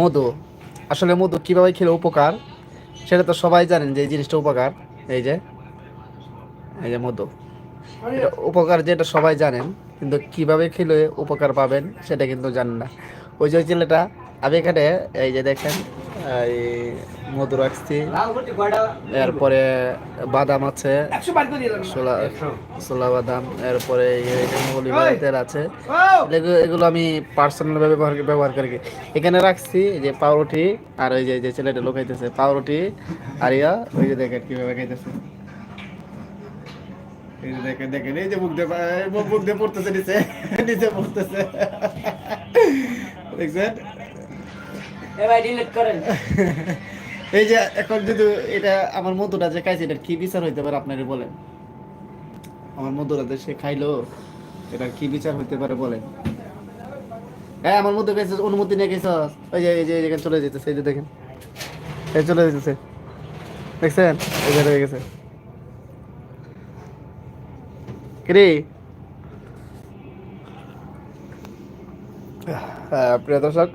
মধু। আসলে মধু কীভাবে খেলে উপকার, সেটা তো সবাই জানেন যে এই জিনিসটা উপকার। এই যে এই যে মধু। এটা উপকার যেটা সবাই জানেন, কিন্তু কীভাবে খেলে উপকার পাবেন সেটা কিন্তু জানেন না। ওই যে ছেলেটা আমি এখানে এই যে দেখেন এই মধু রাখছি এরপরে বাদাম আছে। ছোলা ছোলা বাদাম এরপরে তেল আছে। এগুলো- এগুলো আমি পার্সোনাল ব্যবহার ব্যবহার করি। এখানে রাখছি এই যে পাউরুটি আর ওই যে ছেলেটা লোকাইতেছে। পাউরুটি আর ইয়া ওই যে দেখেন কীভাবে খাইতেছে। দেখেন দেখেন এই যে মুখ দিয়ে মুখ দিয়ে পড়তেছে নিচে। নিচে পড়তেছে। দেখছেন? এই যে এখন যদি এটা আমার মধুটা যে খাইছে এটার কি বিচার হইতে পারে আপনারা বলেন? আমার মধুরা যে সে খাইলো এটার কি বিচার হইতে পারে বলেন? হ্যাঁ আমার মধ্যে গেছে অনুমতি নিয়ে গেছ ওই যে এই যে এখানে চলে যেতেছে এই যে দেখেন। এই চলে যেতেছে দেখছেন? এই যে রয়ে গেছে। কিরে? হ্যাঁ, প্রিয় দর্শক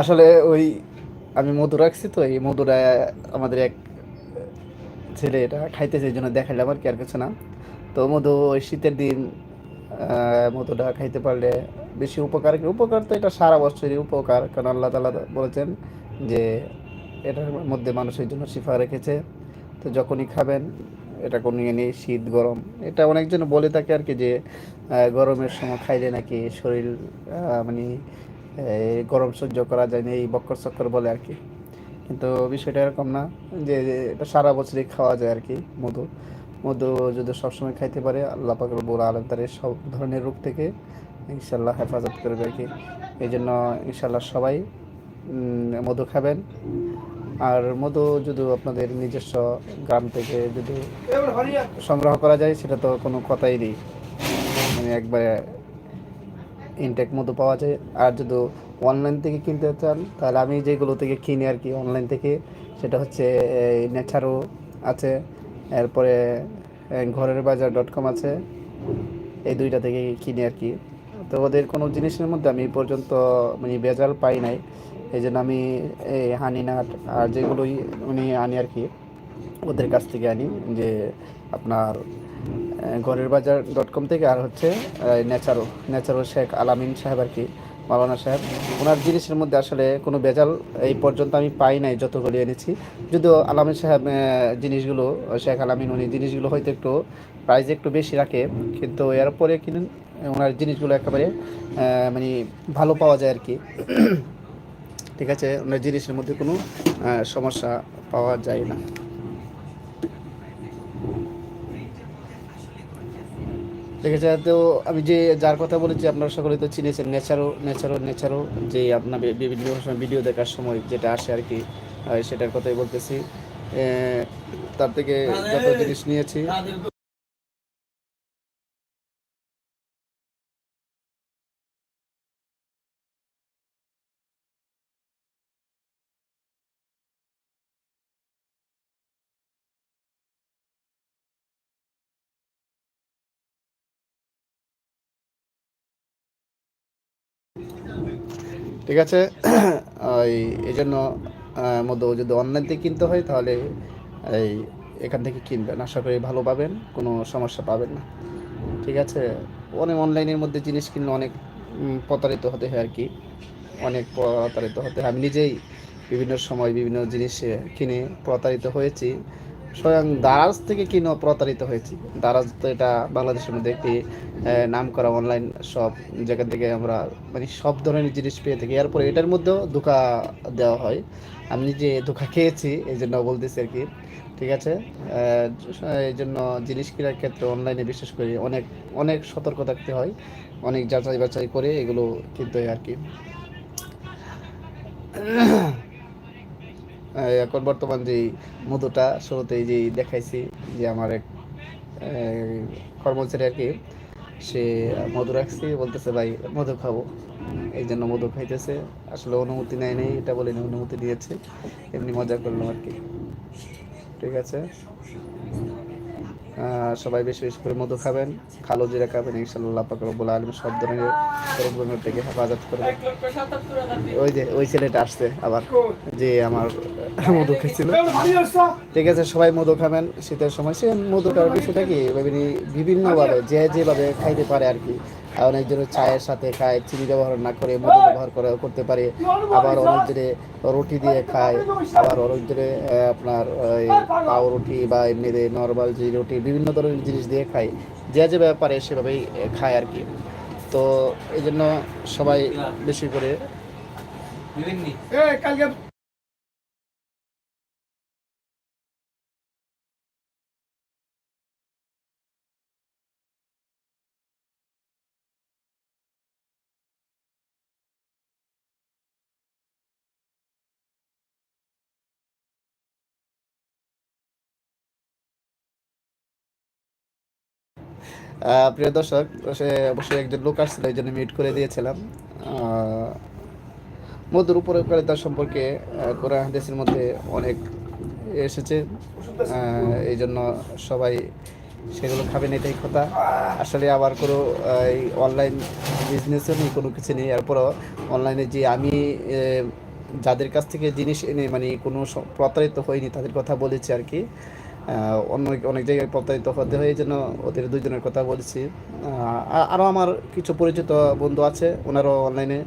আসলে ওই আমি মধু রাখছি তো, এই মধুটা আমাদের এক ছেলে এটা খাইতেছে, এই জন্য দেখাইলাম আর কি আর কিছু না। তো মধু ওই শীতের দিন মধুটা খাইতে পারলে বেশি উপকার কি? উপকার তো এটা সারা বছরই উপকার, কারণ আল্লাহ তালা বলেছেন যে এটার মধ্যে মানুষের জন্য শিফা রেখেছে। তো যখনই খাবেন, এটা কোনো ইয়ে নেই, শীত, গরম। এটা অনেকজন বলে থাকে আর কি যে গরমের সময় খাইলে নাকি শরীর মানে গরম সহ্য করা যায় না এই বক্কর চক্কর বলে আর কি। কিন্তু বিষয়টা এরকম না, যে এটা সারা বছরই খাওয়া যায় আর কি, মধু। মধু যদি সবসময় খাইতে পারে, আল্লাহ পাক রব্বুল আলম তার সব ধরনের রোগ থেকে ইনশাল্লাহ হেফাজত করবে আর কি। এই জন্য ইনশাল্লাহ সবাই মধু খাবেন। আর মধু যদি আপনাদের নিজস্ব গ্রাম থেকে যদি সংগ্রহ করা যায়, সেটা তো কোনো কথাই নেই। মানে একবারে ইনটেক মতো পাওয়া যায়। আর যদি অনলাইন থেকে কিনতে চান, তাহলে আমি যেগুলো থেকে কিনি আর কি অনলাইন থেকে, সেটা হচ্ছে নেচারও আছে, এরপরে ঘরের বাজার ডট কম আছে, এই দুইটা থেকে কিনি আর কি। তো ওদের কোনো জিনিসের মধ্যে আমি পর্যন্ত মানে বেজাল পাই নাই। এই জন্য আমি এই হানি নাট আর যেগুলোই উনি আনি আর কি, ওদের কাছ থেকে আনি যে আপনার ঘরের বাজার ডট কম থেকে, আর হচ্ছে ন্যাচারো ন্যাচারো শেখ আলামিন সাহেব আর কি, মাওলানা সাহেব। ওনার জিনিসের মধ্যে আসলে কোনো ভেজাল এই পর্যন্ত আমি পাই নাই, যতগুলি এনেছি। যদিও আলামিন সাহেব জিনিসগুলো, শেখ আলামিন উনি জিনিসগুলো হয়তো একটু প্রাইস একটু বেশি রাখে, কিন্তু এরপরে কিনুন ওনার জিনিসগুলো একেবারে মানে ভালো পাওয়া যায় আর কি। ঠিক আছে ওনার জিনিসের মধ্যে কোনো সমস্যা পাওয়া যায় না। ঠিক যায় তো আমি যে যার কথা বলেছি, আপনারা সকলে তো চিনেছেন নেচারো নেচারো নেচারও যে আপনার বিভিন্ন সময় ভিডিও দেখার সময় যেটা আসে আর কি সেটার কথাই বলতেছি। তার থেকে যত জিনিস নিয়েছি। ঠিক আছে? ওই এই জন্য মধ্যে যদি অনলাইন থেকে কিনতে হয়, তাহলে এই, এখান থেকে কিনবেন। আশা করি ভালো পাবেন, কোনো সমস্যা পাবেন না। ঠিক আছে? অনেক অনলাইনের মধ্যে জিনিস কিনলে অনেক প্রতারিত হতে হয় আর কি। অনেক প্রতারিত হতে হয়। আমি নিজেই বিভিন্ন সময় বিভিন্ন জিনিস কিনে প্রতারিত হয়েছি। স্বয়ং দারাজ থেকে কিনে প্রতারিত হয়েছি। দারাজ তো এটা বাংলাদেশের মধ্যে একটি নাম করা অনলাইন সব জায়গা থেকে আমরা মানে সব ধরনের জিনিস পেয়ে থাকি। এরপরে এটার মধ্যেও ধোকা দেওয়া হয়। আমি নিজে ধোকা খেয়েছি এই জন্য বলতেছি আর কি ঠিক আছে? এই জন্য জিনিস কেনার ক্ষেত্রে অনলাইনে বিশেষ করে অনেক অনেক সতর্ক থাকতে হয়। অনেক যাচাই বাছাই করে এগুলো কিনতে হয় আর কি এখন বর্তমান যে মধুটা শুরুতেই যে দেখাইছি যে আমার এক কর্মচারী আর কি, সে মধু রাখছি, বলতেছে, ভাই, মধু খাব। এই জন্য মধু খাইতেছে। আসলে অনুমতি নেয় নেই, এটা বলে অনুমতি দিয়েছে। এমনি মজা করলাম আর কি। ঠিক আছে? সবাই বেশি বেশি করে মধু খাবেন। কালো জিরা খাবেন ইনশাল্লাহ পাক রব্বুল আলম সব ধরনের রোগ থেকে হেফাজত করবে ওই যে, ওই ছেলেটা আসছে আবার, যে আমার মধু খেয়েছিল। ঠিক আছে, সবাই মধু খাবেন, শীতের সময়। সে মধুটার বিষয়টা কি বিভিন্নভাবে যে যেভাবে খাইতে পারে আর কি। অনেকজন চায়ের সাথে খায় চিনি ব্যবহার না করে মধু ব্যবহার করে করতে পারে। আবার অনেকজনে রুটি দিয়ে খায় আবার অনেকজনে আপনার ওই পাও রুটি বা এমনিতে নর্মাল যে রুটি বিভিন্ন ধরনের জিনিস দিয়ে খায়। যে যে ব্যাপারে সেভাবেই খায় আর কি। তো এই জন্য সবাই বেশি করে আহ, প্রিয় দর্শক, সে অবশ্যই একজন লোক আসছিল, এই জন্য মিট করে দিয়েছিলাম। মধুর উপকারিতা সম্পর্কে কোরআন হাদিসের মধ্যে অনেক এসেছে। এই জন্য সবাই সেগুলো খাবেন এটাই কথা। আসলে আবার কোনো এই অনলাইন বিজনেসও নেই, কোনো কিছু নেই। এরপরও অনলাইনে যে আমি যাদের কাছ থেকে জিনিস এনে মানে কোনো প্রতারিত হয়নি তাদের কথা বলেছি আর কি। অন্য অনেক জায়গায় প্রতারিত হতে হয়, এই জন্য ওদের দুজনের কথা বলছি। আরও আমার কিছু পরিচিত বন্ধু আছে, ওনারাও অনলাইনে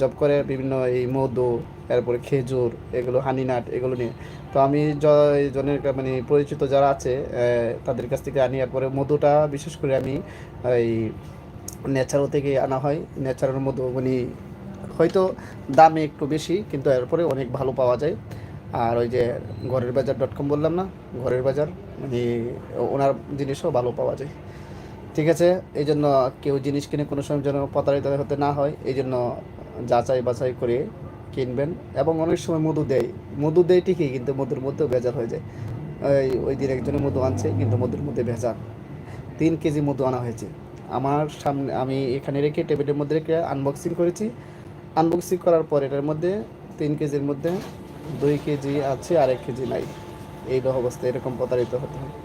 জব করে, বিভিন্ন এই মধু, তারপরে খেজুর, এগুলো হানিনাট, এগুলো নিয়ে। তো আমি জনের মানে পরিচিত যারা আছে তাদের কাছ থেকে আনি, এরপরে মধুটা বিশেষ করে আমি, এই ন্যাচারাল থেকে আনা হয়। ন্যাচারাল মধু মানে হয়তো দামে একটু বেশি, কিন্তু এরপরে অনেক ভালো পাওয়া যায়। আর ওই যে ঘরের বাজার ডট কম বললাম না, ঘরের বাজার মানে ওনার জিনিসও ভালো পাওয়া যায়। ঠিক আছে, এই জন্য কেউ জিনিস কিনে কোনো সময় যেন প্রতারিত হতে না হয়, এই জন্য যাচাই বাছাই করে কিনবেন। এবং অনেক সময় মধু দেয় মধু দেয় ঠিকই, কিন্তু মধুর মধ্যেও ভেজাল হয়ে যায়। ওই ওই দিন একজনে মধু আনছে, কিন্তু মধুর মধ্যে ভেজাল। তিন কেজি মধু আনা হয়েছে। আমার সামনে, আমি এখানে রেখে টেবিলের মধ্যে রেখে আনবক্সিং করেছি। আনবক্সিং করার পর এটার মধ্যে, তিন কেজির মধ্যে দুই কেজি আছে আর এক কেজি নাই। এই অবস্থা এরকম প্রতারিত হতে হয়।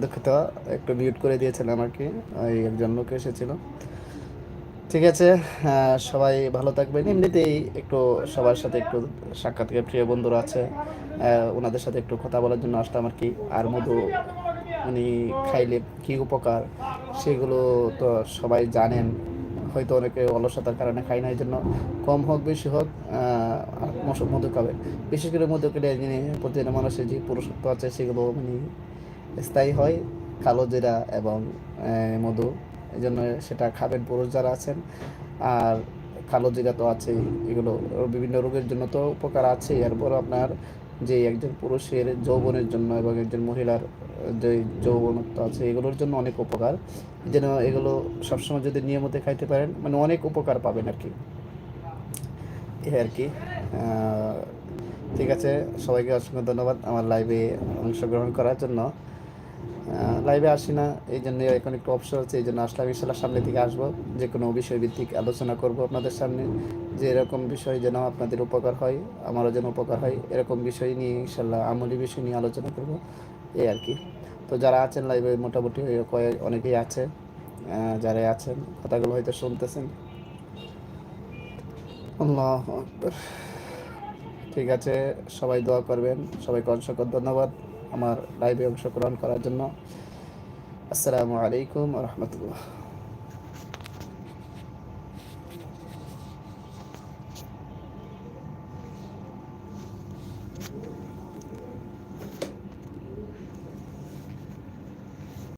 দুঃখিত, একটু মিউট করে দিয়েছিলাম আমাকে ওই একজন লোক এসেছিল। ঠিক আছে সবাই ভালো থাকবেন। এমনিতেই একটু সবার সাথে একটু সাক্ষাৎকার, প্রিয় বন্ধুরা আছে ওনাদের সাথে একটু কথা বলার জন্য আসলাম আর কি। আর মধু, উনি খাইলে কি উপকার, সেগুলো তো সবাই জানেন। হয়তো অনেকে অলসতার কারণে খায় না এই জন্য কম হোক, বেশি হোক মধু খাবে। বিশেষ করে মধু খেলে প্রতিদিন মানুষের যে পুরুষত্ব আছে, সেগুলো মানে স্থায়ী হয়, কালো জিরা এবং মধু। এই জন্য সেটা খাবেন পুরুষ যারা আছেন। আর কালো জিরা তো আছেই। এগুলো বিভিন্ন রোগের জন্য তো উপকার আছে এরপর আপনার যে একজন পুরুষের যৌবনের জন্য এবং একজন মহিলার, যে যৌবনত্ব আছে, এগুলোর জন্য অনেক উপকার। যেন এগুলো সবসময় যদি নিয়মিত খাইতে পারেন মানে অনেক উপকার পাবেন আর কি। আর কি। ঠিক আছে। সবাইকে অসংখ্য ধন্যবাদ আমার লাইভে অংশগ্রহণ করার জন্য। লাইভে আসি না, এই জন্য এখন একটু অবসর আছে, এই জন্য আসলাম। ইনশাল্লাহ সামনে থেকে আসব, যে কোনো বিষয় ভিত্তিক আলোচনা করব আপনাদের সামনে, যে এরকম বিষয় যেন আপনাদের উপকার হয়, আমারও যেন উপকার হয়, এরকম বিষয় নিয়ে ইনশাল্লাহ আমলি বিষয় নিয়ে আলোচনা করব, এই আর কি। তো যারা আছেন লাইভে মোটামুটি কয়েক অনেকেই আছে যারা আছেন, কথাগুলো হয়তো শুনতেছেন। ঠিক আছে, সবাই দোয়া করবেন, সবাইকে অসংখ্য ধন্যবাদ। আমার লাইভে অংশগ্রহণ করার জন্য। আসসালামু আলাইকুম রহমতুল্লাহ।